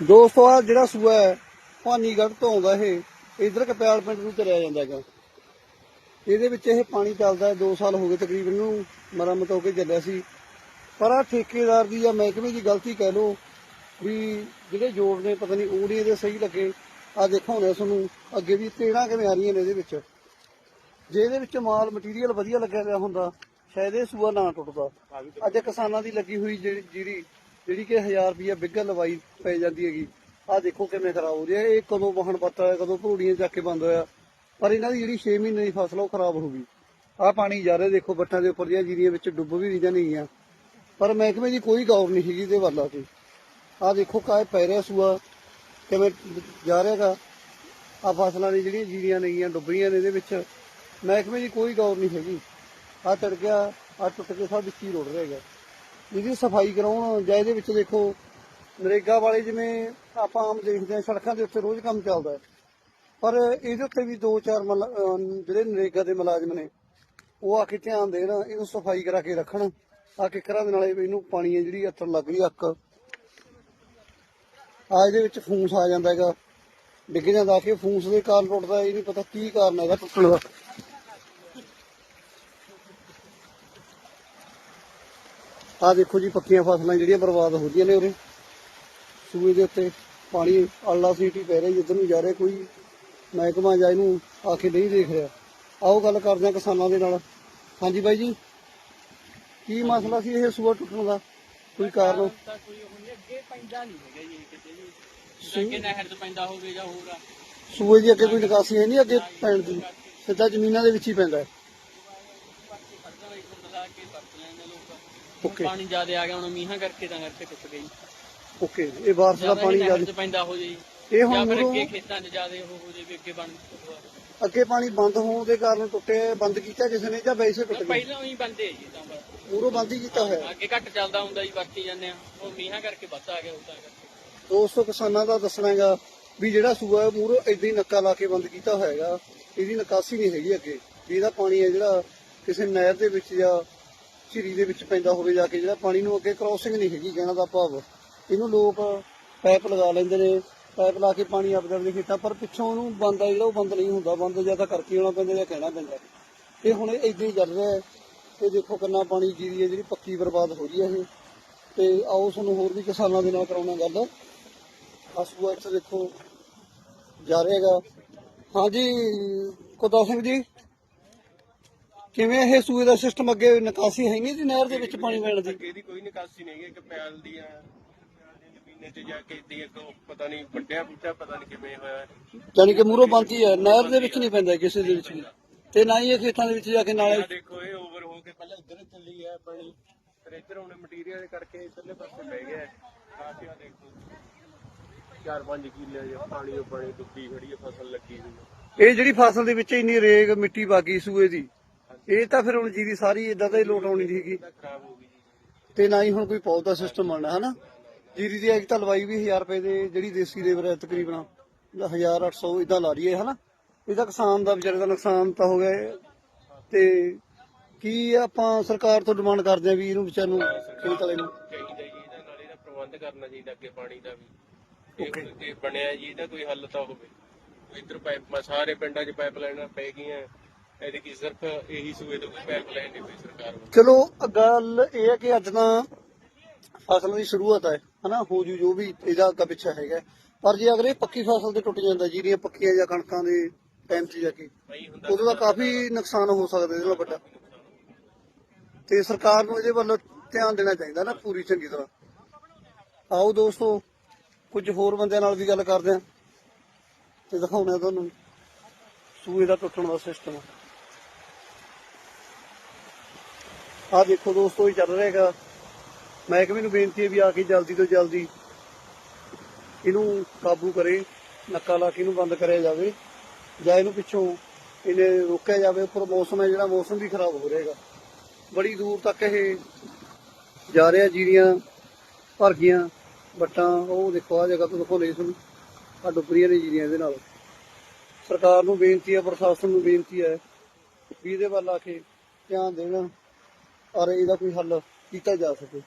ਦੋਸਤੋ ਆ ਜਿਹੜਾ ਸੂਆ ਹੈ, ਭਾਨੀਗੜ੍ਹ ਤੋਂ ਆਉਂਦਾ ਇਹ, ਇਧਰ ਕਪਿਆਲ ਪਿੰਡ ਨੂੰ ਤੁਰਿਆ ਜਾਂਦਾ ਹੈਗਾ। ਇਹਦੇ ਵਿੱਚ ਇਹ ਪਾਣੀ ਚੱਲਦਾ ਹੈ 2 ਸਾਲ ਹੋ ਗਏ ਤਕਰੀਬਨ ਨੂੰ ਮਰਮਤ ਹੋ ਕੇ ਚੱਲਿਆ ਸੀ। ਪਰ ਆ ਠੇਕੇਦਾਰ ਦੀ ਜਾਂ ਮਹਿਕਮੇ ਦੀ ਗਲਤੀ ਕਹਿ ਲੋ ਵੀ ਜਿਹੜੇ ਜੋੜ ਨੇ, ਪਤਾ ਨਹੀਂ ਉਹ ਨਹੀਂ ਸਹੀ ਲੱਗੇ। ਆ ਦੇਖੋ ਹੁਣ ਤੁਹਾਨੂੰ, ਅੱਗੇ ਵੀ ਤੇੜਾਂ ਕਿਵੇਂ ਆ ਰਹੀਆਂ ਨੇ ਇਹਦੇ ਵਿੱਚ। ਜੇ ਇਹਦੇ ਵਿੱਚ ਮਾਲ ਮਟੀਰੀਅਲ ਵਧੀਆ ਲੱਗਿਆ ਹੋਇਆ ਹੁੰਦਾ, ਸ਼ਾਇਦ ਇਹ ਸੂਆ ਨਾ ਟੁੱਟਦਾ। ਅੱਜ ਕਿਸਾਨਾਂ ਦੀ ਲੱਗੀ ਹੋਈ ਜਿਹੜੀ ਜੀਰੀ ਜਿਹੜੀ ਕਿ 1000 ਰੁਪਏ ਬਿੱਗਾ ਲਵਾਈ ਪੈ ਜਾਂਦੀ ਹੈਗੀ। ਆ ਦੇਖੋ ਕਿਵੇਂ ਖਰਾਬ ਹੋ ਰਿਹਾ ਇਹ ਕਦੋਂ ਵਾਹਣ ਪੱਤਾ ਹੈ ਕਦੋਂ ਭੂੜੀਆਂ ਚੱਕ ਕੇ ਬੰਦ ਹੋਇਆ। ਪਰ ਇਹਨਾਂ ਦੀ ਜਿਹੜੀ 6 ਮਹੀਨੇ ਦੀ ਫਸਲ ਉਹ ਖਰਾਬ ਹੋ ਗਈ। ਆ ਪਾਣੀ ਜਾ ਰਿਹਾ, ਦੇਖੋ ਬੱਟਾਂ ਦੇ ਉੱਪਰ ਦੀਆਂ ਜੀਰੀਆਂ ਵਿੱਚ ਡੁੱਬ ਵੀ ਰਹੀਆਂ ਨੇਗੀਆਂ ਪਰ ਮਹਿਕਮੇ ਦੀ ਕੋਈ ਗੌਰ ਨਹੀਂ ਹੈਗੀ ਇਹਦੇ ਵੱਲ ਆ ਕੇ। ਆ ਦੇਖੋ ਕਾਏ ਪੈ ਰਿਹਾ ਸੂਆ, ਕਿਵੇਂ ਜਾ ਰਿਹਾਗਾ। ਆ ਫਸਲਾਂ ਦੀ ਜਿਹੜੀਆਂ ਜੀਰੀਆਂ ਨੇਗੀਆਂ ਡੁੱਬ ਰਹੀਆਂ ਨੇ ਇਹਦੇ ਵਿੱਚ। ਮਹਿਕਮੇ ਦੀ ਕੋਈ ਗੌਰ ਨਹੀਂ ਹੈਗੀ। ਆ ਚੜ ਗਿਆ ਆ ਟੁੱਟ ਕੇ ਸਭ ਵਿੱਚ ਹੀ ਰੁੜ ਰਿਹਾ ਹੈਗਾ। ਇਹਦੀ ਸਫ਼ਾਈ ਕਰਾਉਣ, ਜਾਂ ਇਹਦੇ ਵਿੱਚ ਦੇਖੋ, ਨਰੇਗਾ ਵਾਲੇ ਜਿਵੇਂ ਆਪਾਂ ਆਮ ਦੇਖਦੇ ਹਾਂ, ਸੜਕਾਂ ਦੇ ਉੱਤੇ ਰੋਜ਼ ਕੰਮ ਚੱਲਦਾ ਹੈ। ਪਰ ਇਹਦੇ ਉੱਤੇ ਵੀ ਦੋ ਚਾਰ ਜਿਹੜੇ ਨਰੇਗਾ ਦੇ ਮੁਲਾਜ਼ਮ ਨੇ, ਉਹ ਆ ਕੇ ਧਿਆਨ ਦੇਣ, ਇਹਨੂੰ ਸਫ਼ਾਈ ਕਰਾ ਕੇ ਰੱਖਣ, ਆ ਕਿਕਰਾਂ ਦੇ ਨਾਲ ਇਹਨੂੰ ਪਾਣੀ ਹੈ ਜਿਹੜੀ ਅਟਰ ਲੱਗ ਰਹੀ ਅੱਕ। ਆ ਇਹਦੇ ਵਿੱਚ ਫੂਸ ਆ ਜਾਂਦਾ ਹੈਗਾ। ਡਿੱਗ ਜਾਂਦਾ, ਆ ਕੇ ਫੂਸ ਦੇ ਕਾਰਨ ਟੁੱਟਦਾ ਇਹ ਨਹੀਂ ਪਤਾ ਕੀ ਕਾਰਨ ਹੈਗਾ, ਟੁੱਟਣ ਦਾ। ਆ ਦੇਖੋ ਜੀ ਪੱਕੀਆਂ ਫਸਲਾਂ ਜਿਹੜੀਆਂ ਬਰਬਾਦ ਹੋ ਰਹੀਆਂ ਨੇ ਉਰੇ। ਸੂਏ ਦੇ ਉੱਤੇ ਪਾਣੀ ਆਲਾ ਸੀਟੀ ਪੈ ਰਿਹਾ ਜਿੱਧਰ ਨੂੰ ਜਾ ਰਿਹਾ ਕੋਈ ਮਹਿਕਮਾ ਜਾਂ ਇਹਨੂੰ ਆ ਕੇ ਨਹੀਂ ਦੇਖ ਰਿਹਾ। ਆਓ ਗੱਲ ਕਰਦੇ ਹਾਂ ਕਿਸਾਨਾਂ ਦੇ ਨਾਲ। ਹਾਂਜੀ ਬਾਈ ਜੀ ਕੀ ਮਸਲਾ ਸੀ ਇਹ ਸੂਆ ਟੁੱਟਣ ਦਾ? ਕੋਈ ਕਾਰਨ? ਤਾਂ ਕੋਈ ਨਹੀਂ ਅੱਗੇ ਪੈਂਦਾ ਨਹੀਂ ਹੈਗਾ ਜੀ ਕਿਤੇ ਵੀ। ਕਿ ਨਹਿਰ ਤੋਂ ਪੈਂਦਾ ਹੋਵੇ ਜਾਂ ਹੋਰ ਸੂਏ ਦੀ ਅੱਗੇ ਕੋਈ ਨਿਕਾਸੀ ਹੈ ਨਹੀਂ ਅੱਗੇ ਪੈਣ ਦੀ? ਸਿੱਧਾ ਜ਼ਮੀਨਾਂ ਦੇ ਵਿੱਚ ਹੀ ਪੈਂਦਾ ਹੈ। ਪਾਣੀ ਜ਼ਿਆਦਾ ਆ ਗਿਆ ਹੁਣ ਮੀਂਹਾਂ ਕਰਕੇ ਤਾਂ ਕਰਕੇ ਟੁੱਟ ਗਈ। ਓਕੇ ਇਹ ਬਾਰਿਸ਼ ਦਾ ਪਾਣੀ ਜ਼ਿਆਦਾ ਪੈਂਦਾ ਹੋ ਜੀ। ਇਹ ਹੁਣ ਅੱਗੇ ਖੇਤਾਂ 'ਚ ਜ਼ਿਆਦਾ ਉਹ ਹੋ ਜੇ ਵੀ ਅੱਗੇ ਬਣ ਅੱਗੇ ਪਾਣੀ ਬੰਦ ਹੋਣ ਦੇ ਕਾਰਨ ਟੁੱਟੇ ਬੰਦ ਕੀਤਾ ਕਿਸੇ ਨੇ ਜਾਂ ਵੈਸੇ ਟੁੱਟ ਗਿਆ ਪਹਿਲਾਂ ਹੀ ਬੰਦੇ ਜੀ ਤਾਂ ਬਸ। ਮੂਰੋਂ ਬੰਦ ਹੀ ਕੀਤਾ ਹੋਇਆ। ਅੱਗੇ ਘੱਟ ਚੱਲਦਾ ਹੁੰਦਾ ਜੀ ਵਰਤੀ ਜਾਂਦੇ ਆ ਉਹ ਮੀਂਹਾਂ ਕਰਕੇ ਵੱਧ ਆ ਗਿਆ ਤਾਂ ਕਰਕੇ। ਦੋਸਤੋ ਕਿਸਾਨਾਂ ਦਾ ਦੱਸਣਾ ਹੈਗਾ ਵੀ ਜਿਹੜਾ ਸੂਆ ਹੈ ਮੂਰੋਂ ਏਦਾਂ ਹੀ ਨੱਕਾ ਲਾ ਕੇ ਬੰਦ ਕੀਤਾ ਹੋਇਆ ਹੈਗਾ। ਇਹਦੀ ਨਿਕਾਸੀ ਨਹੀਂ ਹੈਗੀ ਅੱਗੇ। ਇਹਦਾ ਪਾਣੀ ਹੈ ਜਿਹੜਾ ਕਿਸੇ ਨਹਿਰ ਦੇ ਵਿੱਚ ਜਾਂ ਝਿਰੀ ਦੇ ਵਿੱਚ ਪੈਂਦਾ ਹੋਵੇ ਜਾ ਕੇ, ਜਿਹੜਾ ਪਾਣੀ ਨੂੰ ਅੱਗੇ ਕ੍ਰੋਸਿੰਗ ਨਹੀਂ ਹੈਗੀ, ਕਹਿਣਾ ਦਾ ਭਾਵ। ਇਹਨੂੰ ਲੋਕ ਪਾਈਪ ਲਗਾ ਲੈਂਦੇ ਨੇ ਪਾਈਪ ਲਾ ਕੇ ਪਾਣੀ ਆਪਦੇ ਆਪਦੇ ਖੇਤਾਂ, ਪਰ ਪਿੱਛੋਂ ਉਹਨੂੰ ਬੰਦ ਆ, ਜਿਹੜਾ ਉਹ ਬੰਦ ਨਹੀਂ ਹੁੰਦਾ, ਬੰਦ ਜਾਂ ਤਾਂ ਕਰਕੇ ਆਉਣਾ ਪੈਂਦਾ ਜਾਂ ਕਹਿਣਾ ਪੈਂਦਾ। ਇਹ ਹੁਣ ਏਦਾਂ ਹੀ ਚੱਲ ਰਿਹਾ ਹੈ। ਤੇ ਦੇਖੋ ਕਿੰਨਾ ਪਾਣੀ ਜੀਰੀ ਹੈ, ਜਿਹੜੀ ਪੱਕੀ ਬਰਬਾਦ ਹੋ ਰਹੀ ਹੈ ਇਹ। ਤੇ ਆਓ ਤੁਹਾਨੂੰ ਹੋਰ ਵੀ ਕਿਸਾਨਾਂ ਦੇ ਨਾਲ ਕਰਾਉਣਾ ਗੱਲ। ਹਸੂਆ ਇੱਥੇ ਦੇਖੋ, ਜਾ ਰਿਹਾ ਹੈਗਾ। ਹਾਂਜੀ ਕੁਲਤਾਰ ਸਿੰਘ ਜੀ। ਕਿਵੇਂ ਇਹ ਸੂਏ ਦਾ ਸਿਸਟਮ ਅੱਗੇ ਨਿਕਾਸੀ ਹੈ ਨਹੀਂ ਜੀ ਨਹਿਰ ਦੇ ਵਿੱਚ ਪਾਣੀ ਪੈਣ ਦੀ? ਅੱਗੇ ਦੀ ਕੋਈ ਨਿਕਾਸੀ ਨਹੀਂ ਹੈ ਕਿ ਪੈਲ ਜ਼ਮੀਨੇ 'ਚ ਜਾ ਕੇ ਦੀ ਇੱਕ ਪਤਾ ਨਹੀਂ ਵੱਡਿਆ ਬੂਟਾ ਪਤਾ ਨਹੀਂ ਕਿਵੇਂ ਹੋਇਆ। ਹੈ। ਯਾਨੀ ਕਿ ਮੂਰੋਂ ਬੰਦੀ ਹੈ ਨਹਿਰ ਦੇ ਵਿੱਚ ਨਹੀਂ ਪੈਂਦਾ ਕਿਸੇ ਦੇ ਵਿੱਚ ਵੀ। ਤੇ ਨਾ ਹੀ ਇਹ ਖੇਤਾਂ ਦੇ ਵਿੱਚ ਜਾ ਕੇ ਨਾਲੇ ਆਹ ਦੇਖੋ ਇਹ ਓਵਰ ਹੋ ਕੇ ਪਹਿਲਾਂ ਇੱਧਰ ਚੱਲੀ ਹੈ ਪਾਣੀ ਫਿਰ ਇੱਧਰ ਹੁਣ ਮਟੀਰੀਅਲ ਕਰਕੇ ਇੱਧਰਲੇ ਪਾਸੇ ਪੈ ਗਿਆ। ਕਾਫੀ ਆ ਦੇਖੋ। 4-5 ਕਿੱਲੇ ਜੇ ਪਾਣੀ ਓ ਪਾਣੀ ਡੁੱਬੀ ਖੜੀ ਹੈ ਫਸਲ ਲੱਗੀ ਹੋਈ ਹੈ ਇਹ ਜਿਹੜੀ ਫਸਲ ਦੇ ਵਿੱਚ ਇੰਨੀ ਰੇਗ ਮਿੱਟੀ ਬਾਗੀ ਸੂਏ ਦੀ ਇਹ ਤਾਂ ਫਿਰ ਹੁਣ ਜੀਰੀ ਸਾਰੀ ਇਦਾਂ ਦਾ ਹੀ ਲੋਟ ਆਉਣੀ ਸੀਗੀ। ਤਾਂ ਨਾ ਹੀ ਹੁਣ ਕੋਈ ਪੌਦਾ ਸਿਸਟਮ ਬਣਨਾ ਹਨਾ? ਜੀਰੀ ਦੀ ਇੱਕ ਤਾਂ ਲਵਾਈ ਵੀ 1000 ਰੁਪਏ ਦੇ ਜਿਹੜੀ ਦੇਸੀ ਲੇਬਰ ਹੈ ਤਕਰੀਬਨ 1800 ਇਦਾਂ ਲਾ ਰਹੀ ਹੈ ਹਨਾ? ਇਹਦਾ ਕਿਸਾਨ ਦਾ ਵਿਚਾਰੇ ਦਾ ਨੁਕਸਾਨ ਤਾਂ ਹੋ ਗਿਆ। ਤੇ ਕੀ ਆਪਾਂ ਸਰਕਾਰ ਤੋਂ ਡਿਮਾਂਡ ਕਰਦੇ ਆ ਵੀ ਇਹਨੂੰ ਵਿਚਾਰ ਨੂੰ ਖੇਤ ਵਾਲੇ ਨੂੰ? ਚਾਹੀਦਾ ਜੀ ਇਹਦਾ ਨਾਲ ਇਹਦਾ ਪ੍ਰਬੰਧ ਕਰਨਾ ਚਾਹੀਦਾ ਅੱਗੇ ਪਾਣੀ ਦਾ ਵੀ ਇਹ ਜੇ ਬਣਿਆ ਜੀ ਇਹਦਾ ਕੋਈ ਹੱਲ ਤਾਂ ਹੋਵੇ। ਇੱਧਰ ਪਾਈਪ ਸਾਰੇ ਪਿੰਡਾਂ 'ਚ ਪਾਈਪ ਲਾਈਨਾਂ ਪੈ ਗਈਆਂ। ਇਹਦੇ ਕੀ ਸਿਰਫ ਇਹੀ ਸੂਏ ਤੋਂ ਕੋਈ ਪਾਈਪ ਲਾਈਨ ਨਹੀਂ ਪਈ ਸਰਕਾਰ ਵੱਲੋਂ। ਚਲੋ ਗੱਲ ਇਹ ਹੈ ਕਿ ਅੱਜ ਤਾਂ ਫਸਲ ਦੀ ਸ਼ੁਰੂਆਤ ਹੈ ਹਨਾ? ਹੋ ਜੂ ਜੋ ਵੀ ਇਹਦਾ ਅੱਗਾ ਪਿੱਛਾ ਹੈਗਾ। ਪਰ ਜੇ ਅਗਰ ਇਹ ਪੱਕੀ ਫਸਲ ਤੇ ਟੁੱਟ ਜਾਂਦਾ ਜੀਰੀਆਂ ਪੱਕੀਆਂ ਜਾਂ ਕਣਕਾਂ ਦੇ ਟਾਈਮ 'ਚ ਜਾ ਕੇ ਨਹੀਂ ਹੁੰਦਾ ਉਦੋਂ ਦਾ ਕਾਫੀ ਨੁਕਸਾਨ ਹੋ ਸਕਦਾ ਇਹਦੇ ਨਾਲ ਵੱਡਾ। ਤੇ ਸਰਕਾਰ ਨੂੰ ਇਹਦੇ ਵੱਲ ਧਿਆਨ ਦੇਣਾ ਚਾਹੀਦਾ ਨਾ ਪੂਰੀ ਚੰਗੀ ਤਰ੍ਹਾਂ। ਆਓ ਦੋਸਤੋ ਕੁਝ ਹੋਰ ਬੰਦਿਆਂ ਨਾਲ ਵੀ ਗੱਲ ਕਰਦੇ ਹਾਂ। ਤੇ ਦਿਖਾਉਂਦੇ ਹਾਂ ਤੁਹਾਨੂੰ ਸੂਏ ਦਾ ਟੁੱਟਣ ਦਾ ਸਿਸਟਮ ਆਹ ਦੇਖੋ ਦੋਸਤੋ, ਇਹ ਚੱਲ ਰਿਹਾ ਹੈਗਾ। ਮਹਿਕਮੇ ਨੂੰ ਬੇਨਤੀ ਹੈ ਵੀ ਆ ਕੇ ਜਲਦੀ ਤੋਂ ਜਲਦੀ ਇਹਨੂੰ ਕਾਬੂ ਕਰੇ, ਨੱਕਾ ਲਾ ਕੇ ਇਹਨੂੰ ਬੰਦ ਕਰਿਆ ਜਾਵੇ, ਜਾਂ ਇਹਨੂੰ ਪਿੱਛੋਂ ਇਹਨੇ ਰੋਕਿਆ ਜਾਵੇ, ਉੱਪਰ ਮੌਸਮ ਹੈ ਜਿਹੜਾ, ਮੌਸਮ ਵੀ ਖਰਾਬ ਹੋ ਰਿਹਾਗਾ ਬੜੀ ਦੂਰ ਤੱਕ ਇਹ ਜਾ ਰਿਹਾ, ਜੀਰੀਆਂ ਭਰ ਗਈਆਂ ਬੱਟਾਂ ਉਹ ਦੇਖੋ ਆ ਜਗ੍ਹਾ ਤੋਂ ਦੇਖੋ ਦਿਖਾਉਂਦੇ ਤੁਹਾਨੂੰ ਆ ਡੁੱਬਰੀਆਂ ਨੇ ਜੀਰੀਆਂ ਇਹਦੇ ਨਾਲ। ਸਰਕਾਰ ਨੂੰ ਬੇਨਤੀ ਹੈ, ਪ੍ਰਸ਼ਾਸਨ ਨੂੰ ਬੇਨਤੀ ਹੈ ਵੀ ਇਹਦੇ ਵੱਲ ਆ ਕੇ ਧਿਆਨ ਦੇਣਾ। ਔਰ ਇਹਦਾ ਕੋਈ ਹੱਲ ਕੀਤਾ ਜਾ ਸਕੇ।